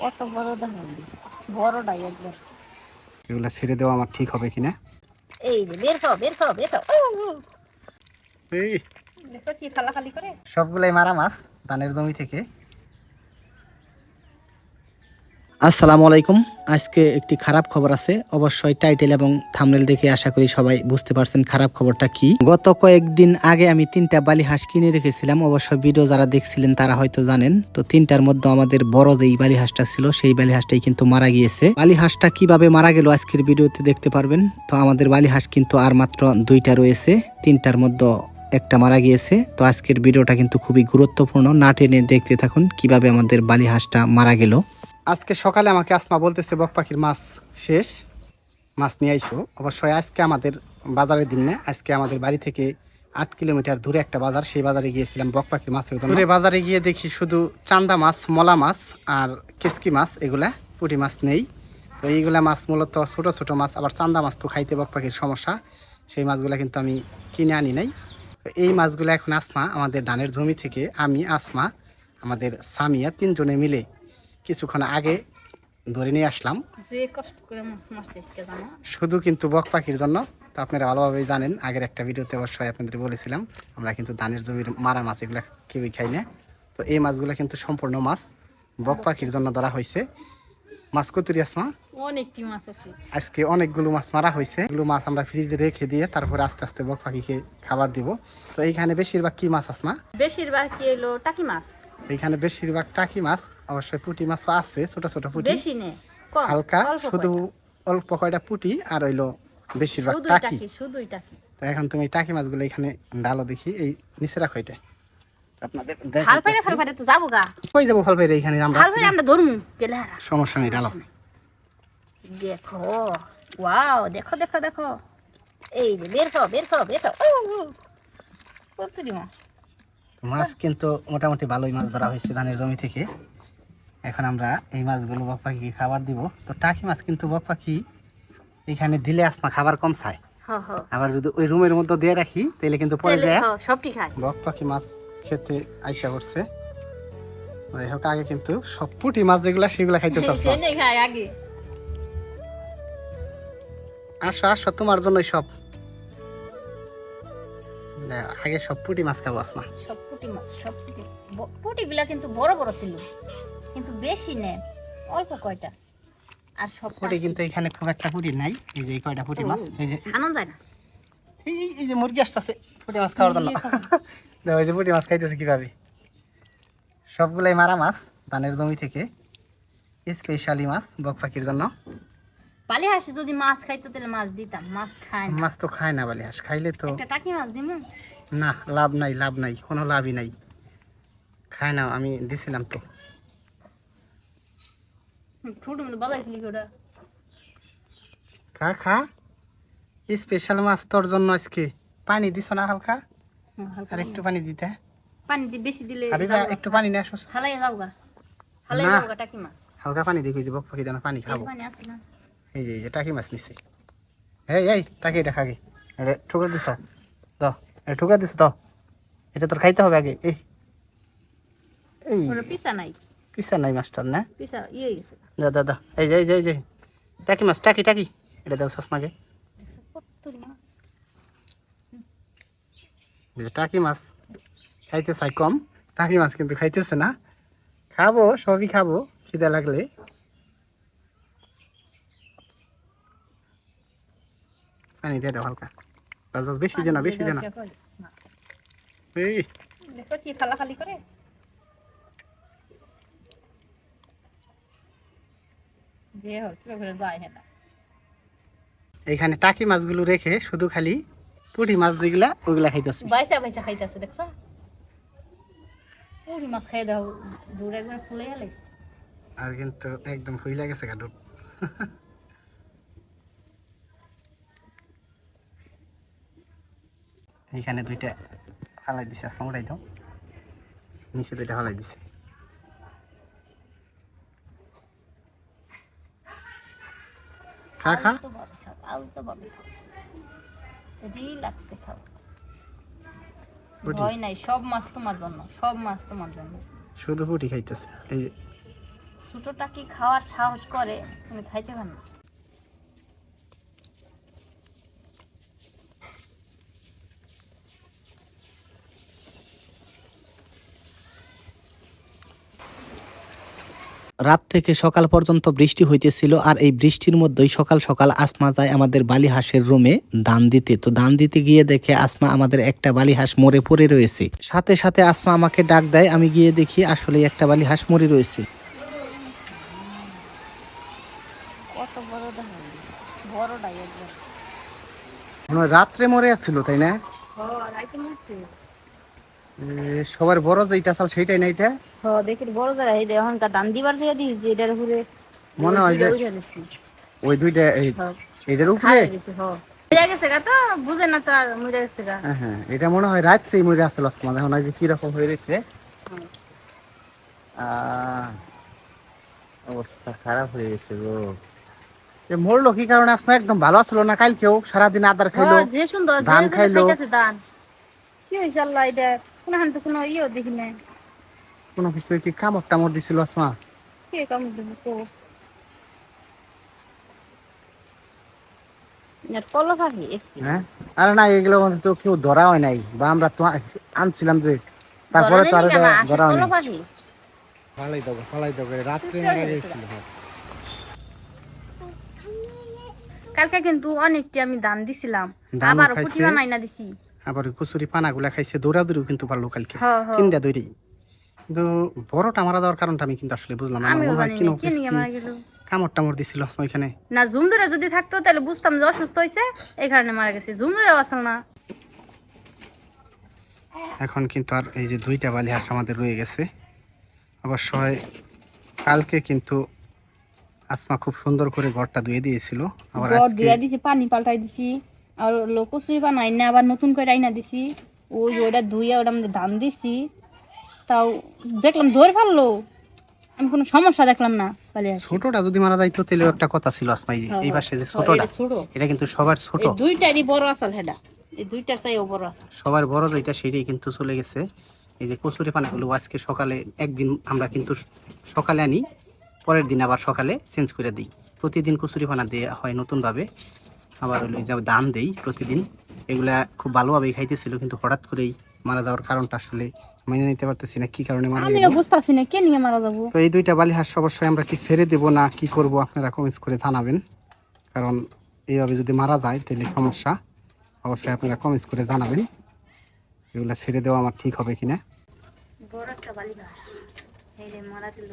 কত বড় দেখুন বড়টাই একবার এগুলা ছেড়ে দেওয়া আমার ঠিক হবে কিনা? এই যে বের খাও বের খাও বের খাও এই। দেখো কি খালাখালি করে। সবগুলাই মারা মাছ ধানের জমি থেকে। আসসালামু আলাইকুম। আজকে একটি খারাপ খবর আছে। অবশ্যই টাইটেল এবং থামনেল দেখে আশা করি সবাই বুঝতে পারছেন খারাপ খবরটা কি। গত কয়েকদিন আগে আমি তিনটা বালি হাঁস কিনে রেখেছিলাম। অবশ্য ভিডিও যারা দেখছিলেন তারা হয়তো জানেন। তো তিনটার মধ্যে আমাদের বড় যেই বালি হাঁসটা ছিল, সেই বালি হাঁসটাই কিন্তু মারা গিয়েছে। বালি হাঁসটা কীভাবে মারা গেল আজকের ভিডিওতে দেখতে পারবেন। তো আমাদের বালি হাঁস কিন্তু আর মাত্র দুইটা রয়েছে। তিনটার মধ্যে একটা মারা গিয়েছে। তো আজকের ভিডিওটা কিন্তু খুবই গুরুত্বপূর্ণ। না টেনে দেখতে থাকুন কীভাবে আমাদের বালি হাঁসটা মারা গেল। আজকে সকালে আমাকে আসমা বলতেছে, বক পাখির মাছ শেষ, মাছ নিয়ে আইসো। অবশ্যই আজকে আমাদের বাজারের দিন না, আজকে আমাদের বাড়ি থেকে আট কিলোমিটার দূরে একটা বাজার, সেই বাজারে গিয়েছিলাম বক পাখির মাছের জন্য। দূরে বাজারে গিয়ে দেখি শুধু চান্দা মাছ, মলা মাছ আর কেসকি মাছ, এগুলা পুঁটি মাছ নেই। তো এইগুলা মাছ মূলত ছোট ছোট মাছ, আবার চান্দা মাছ তো খাইতে বক পাখির সমস্যা, সেই মাছগুলা কিন্তু আমি কিনে আনি নাই। এই মাছগুলো এখন আসমা আমাদের ধানের জমি থেকে, আমি, আসমা, আমাদের সামিয়া তিনজনে মিলে কিছুক্ষণ আগে ধরে নিয়ে আসলাম। যে কষ্ট করে মাছ মারছে শুধু কিন্তু বক পাখির জন্য তো আপনারা ভালোভাবেই জানেন আগের একটা ভিডিওতে অবশ্যই আপনাদের বলেছিলাম আমরা কিন্তু ধানের জমির মারা মাছ এগুলো কেউই খাই না। তো এই মাছগুলো কিন্তু সম্পূর্ণ মাছ বক পাখির জন্য ধরা হয়েছে। মাছ কতুরি আসমা অনেকটি মাছ আছে। আজকে অনেকগুলো মাছ মারা হয়েছে। এগুলো মাছ আমরা ফ্রিজে রেখে দিয়ে তারপরে আস্তে আস্তে বক পাখিকে খাবার দিব। তো এইখানে বেশিরভাগ কি মাছ আসমা বেশিরভাগ কি এলো টাকি মাছ। এইখানে বেশিরভাগ টাকি মাছ অবশ্যই পুঁটি মাছও আছে ছোট ছোট পুঁটি। বেশি নে কম হালকা শুধু অল্প কয়টা পুঁটি আর হইল বেশিরভাগ টাকি। শুধুই টাকি। তো এখন তুমি টাকি মাছগুলো এখানে ডালো দেখি এই নিচে রাখো এটা। আপনাদের। ফাল তো যাব গা। কই যাব ফল পাইরে এখানে? আমরা আছি আমরা ধরমু সমস্যা নেই ডালো দেখো ওয়াও দেখো দেখো দেখো। এই যে বের খাও বের খাও বের কতটি মাছ? মাছ কিন্তু মোটামুটি ভালোই মাছ ধরা হয়েছে ধানের জমি থেকে। এখন আমরা এই মাছগুলো বক পাখিকে খাবার দিব। তো টাকি মাছ কিন্তু বক পাখি এখানে দিলে আসমা খাবার কম চায়। আবার যদি ওই রুমের মধ্যে দিয়ে রাখি তাহলে কিন্তু পরে যায়। সবটি খায়। বক পাখি মাছ খেতে আইসা করছে যাই হোক আগে কিন্তু সব পুঁটি মাছ যেগুলা সেগুলা খাইতে চাচ্ছ আসো আসো তোমার জন্যই সব। আগে সব পুঁটি মাছ খাব আসমা। সব পুঁটি মাছ সব পুঁটি। পুঁটিগুলা কিন্তু বড় বড় ছিল। কিন্তু বেশি নেই অল্প কয়টা। আর সব পুঁটি কিন্তু এখানে খুব একটা পুঁটি নাই এই যে এই কয়টা পুঁটি মাছ এই যে আনন্দ যায় না। এই এই- যে মুরগি আসতেছে পুঁটি মাছ খাওয়ার জন্য। দেখো এই যে পুঁটি মাছ খাইতেছে কীভাবে? সবগুলাই মারা মাছ ধানের জমি থেকে স্পেশালি মাছ বক পাখির জন্য। পালি হাসি যদি মাছ খাইতো তাহলে মাছ দিতাম মাছ খায় না। মাছ তো খায় না বলে হাঁস খাইলে তো একটা টাকি মাছ দিমু? না লাভ নাই লাভ নাই কোনো লাভই নাই। খায় না আমি দিছিলাম তো। বাজাইছিলি ওটা? খা খা। স্পেশাল মাছ তোর জন্য আজকে। পানি দিছ না হালকা? আর একটু পানি দিতে। পানি দি বেশি দিলে হাবিবা একটু পানি নিয়ে আসো। হালাই যাও হালাই না। টাকি মাছ। হালকা পানি দেখি যে বক পাখি যেন পানি খাব। পানি আছে না। এই যে এই টাকি মাছ নিছে। এই এই টাকি এটা খাগে। এটা ঠুকরা দিছ? দাও এটা ঠুকরা দিছ দাও এটা তোর খাইতে হবে আগে। এই এই। পিসা নাই। পিসা নাই মাস্টার না? পিসা ইয়ে গেছে। দা দাদা এই যে এই যে এই যে। টাকি মাছ টাকি টাকি। এটা দাও সসমাকে টাকি মাছ। খাইতে চাই কম। টাকি মাছ কিন্তু খাইতেছে না। খাব সবই খাব খিদে লাগলে। পানি দিয়ে দাও হালকা। বাস বাস বেশি দে না বেশি দে না। এই। খালা খালি করে। যে হোক কি করে যায় না এইখানে টাকি মাছগুলো রেখে শুধু খালি পুঁটি মাছ যেগুলা ওগুলা খাইতেছে। বাইসা বাইসা খাইতেছে দেখছ? পুরি মাছ খাই দাও দূর একবার ফুলে গেলাইছে। আর কিন্তু একদম হইলা গেছে গাডু এইখানে দুইটা হালাই দিছে আসলে উড়াই দাও। নিচে দুইটা হালাই দিছে। খা খা। আলতো ভাবে খাও আলতো ভাবে খাও। রিল্যাক্সে খাও। ভয় নাই সব মাছ তোমার জন্য সব মাছ তোমার জন্য। শুধু পুটি খাইতেছে এই যে। ছোটটা কি খাওয়ার সাহস করে? তুমি খাইতে পারো না। রাত থেকে সকাল পর্যন্ত বৃষ্টি হইতেছিল আর এই বৃষ্টির মধ্যেই সকাল সকাল আসমা যায় আমাদের বালি হাঁসের রুমে দান দিতে। তো দান দিতে গিয়ে দেখে আসমা আমাদের একটা বালি হাঁস মরে পড়ে রয়েছে। সাথে সাথে আসমা আমাকে ডাক দেয় আমি গিয়ে দেখি আসলে একটা বালি হাঁস মরে রয়েছে। রাত্রে মরে আসছিল তাই না? হ রাইতে মারছে। সবার বড় যেটা চাল সেইটাই না এটা হ দেখি বড় জায়গা এই এখনকার দান দিবার দিয়ে যে এটার উপরে মনে হয় যে- ওই দুইটা এই এটার উপরে? খাই দিছি হ। মরে গেছে গা তো বুঝে না তো আর মরে গেছে গা। হ্যাঁ, হ্যাঁ এটা মনে হয় রাত্রেই মরে আসছিল আসমা এখন যে কীরকম হয়ে রয়েছে। আহ, অবস্থা খারাপ হয়ে গেছে গো। এ মরলো কি কারণে? আসমা একদম ভালো আসলো না কালকেও? সারাদিন আদার খাইলো যে সুন্দর ধান খাইলো। কি হয়েছে আল্লাহ এটা? কোনো হান তো কোনো ইয়েও দেখি না কোনো কিছু কি কামড় টামড় দিছিল আসমা? কে কাম দিব তো হ্যাঁ? আরে না এগুলো তো কেউ ধরা হয় নাই বা আমরা তো আনছিলাম যে তারপরে তো আর ধরা হয় ফালাই দেবো ফালাই দেবো রাত্রে মারা গেছিল। কালকে কিন্তু অনেকটি আমি দান দিছিলাম আবার। পুটি বানাই না দিছি আবার কচুরি পানাগুলা খাইছে দৌড়াদৌড়িও কিন্তু পারল কালকে। হ হ তিনটা দৌড়ি কিন্তু বড়টা মারা যাওয়ার কারণটা আমি কিন্তু আসলে বুঝলাম আমার মনে হয় কিনো কামড় টামড় দিছিল আসমা ওইখানে। না জুম ধরে যদি থাকতো তাহলে বুঝতাম যে অসুস্থ হয়েছে এই কারণে মারা গেছে। জুম ধরে আসল না। এখন কিন্তু আর এই যে দুইটা বালি হাঁস আমাদের রয়ে গেছে। অবশ্যই কালকে কিন্তু আসমা খুব সুন্দর করে ঘরটা ধুয়ে দিয়েছিল। আবার আজকে পানি পাল্টাই দিছি। আর লোকসুই বানাই না আবার নতুন করে আইনা দিছি। ওই ওটা ধুইয়া ওটা আমাদের ধান দিছি। তাও দেখলাম ধরে ফেলল। আমি কোনো সমস্যা দেখলাম না ছোটটা যদি মারা যাইতো তাহলে একটা কথা ছিল আসমা এই এই পাশে যে ছোটটা এটা কিন্তু সবার ছোট। এই দুইটারই বড় আসাল হেডা। এই দুইটার চাইও বড় আসাল। সবার বড় যেটা সেটাই কিন্তু চলে গেছে। এই যে কচুরি পানাগুলো আজকে সকালে একদিন আমরা কিন্তু সকালে আনি পরের দিন আবার সকালে চেঞ্জ করে দিই। প্রতিদিন কচুরি পানা দেওয়া হয় নতুনভাবে। আবার হলো যে দাম দেই প্রতিদিন এগুলা খুব ভালোভাবেই খাইতেছিল কিন্তু হঠাৎ করেই মারা যাওয়ার কারণটা আসলে মেনে নিতে পারতেছি না কি কারণে মারা গেল বুঝতেছি না কে নিয়ে মারা যাব? তো এই দুইটা বালি হাঁস অবশ্যই আমরা কি ছেড়ে দেব না কি করব আপনারা কমেন্টস করে জানাবেন। কারণ এইভাবে যদি মারা যায় তাহলে সমস্যা। অবশ্যই আপনারা কমেন্টস করে জানাবেন এগুলা ছেড়ে দেওয়া আমার ঠিক হবে কিনা। বড় একটা বালি রে মারা দিল